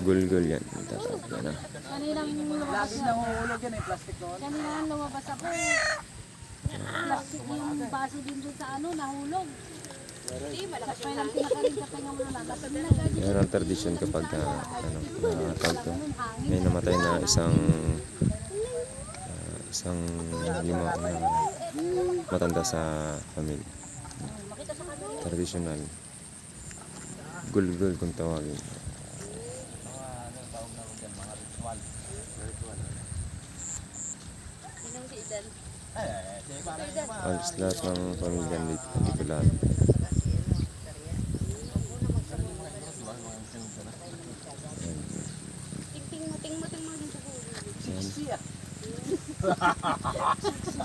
Gulgul yan. Tatawag yan ah. Kaninang lumabas na. Nahuhulog yan eh, plastic noon. Kaninang lumabas ako. Plastic yung baso din doon sa ano, nahulog. Ang tradisyon kapag ah, ano, nakatawag to. May namatay na isang ah, isang lima na matanda sa pamilya. Traditional. Gulgul kung tawagin. Alis lahat ng pamilya dito, dito lahat.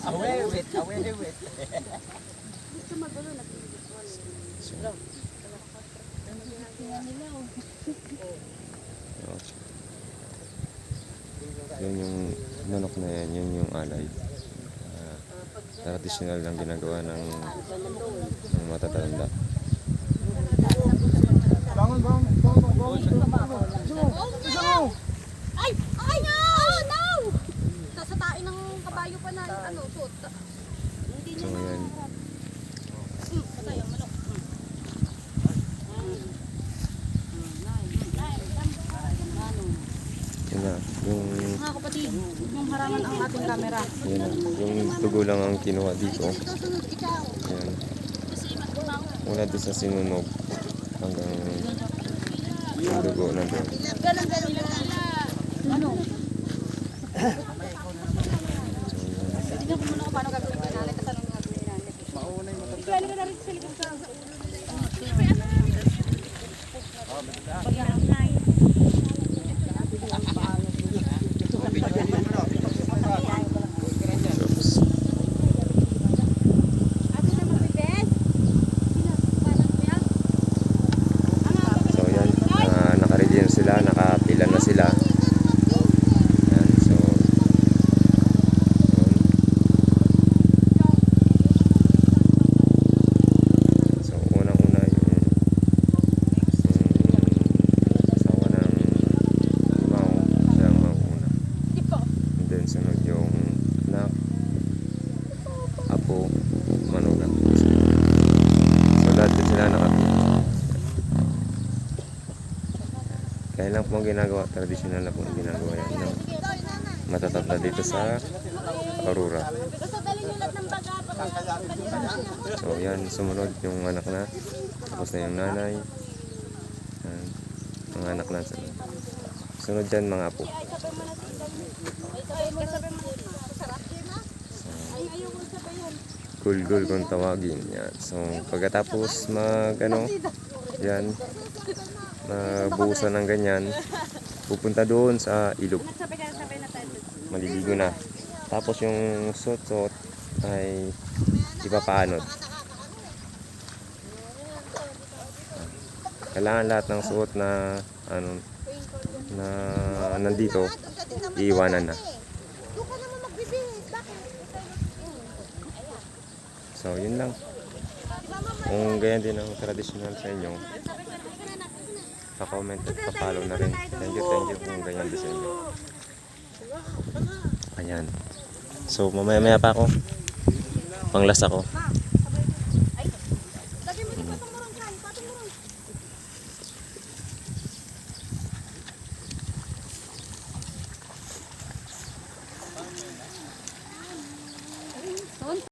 Awewit, awewit. Gusto magulo na Tingnan nila oh. Yan yung manok na yan, yun yung alay. Ah, traditional lang ginagawa ng, ng matatanda. Bangon, bangon, bangon, bangon. Ay! Ay! Oh, no! Sa tayo ng kabayo pa na ano, suot. Hindi So yan, Hmm, patay ang manok. Yun na, yung, Mga kapatid, yung harangan ang ating camera. yun na, yung tugo lang ang kinuha dito. Yan. Mula doon sa sinunog hanggang yung dugo na doon. Ano? Tingnan ko muna kung paano gagawin ko natin. Kasi anong gagawin natin. Mauna yung matanda. Ka na rin sa likod sa... Oops. So yan, uh, nakaready na sila, nakapila na sila. Yan, so. So unang-una yung yung asawa ng Mao, siya ang mauna. And then sunod yung anak, apo, manugang. So lahat din sila nakapila. Kaya lang po ang ginagawa, traditional na po ang ginagawa yan ng matatanda dito sa pag So yan, sumunod yung anak na, tapos na yung nanay, yan, mga anak na. Sunod dyan mga apo. Gulgul kung tawagin yan. So pagkatapos mag ano, yan, mabuhusan ng ganyan, pupunta doon sa ilog. Maliligo na. Tapos yung suot-suot ay ipapaanod. Kailangan lahat ng suot na ano na nandito iiwanan na. So yun lang. Kung ganyan din ang traditional sa inyo, pa-comment at pa-follow na rin. Thank you, thank you kung ganyan din sa inyo. Ayan. So mamaya-maya pa ako. Panglas ako.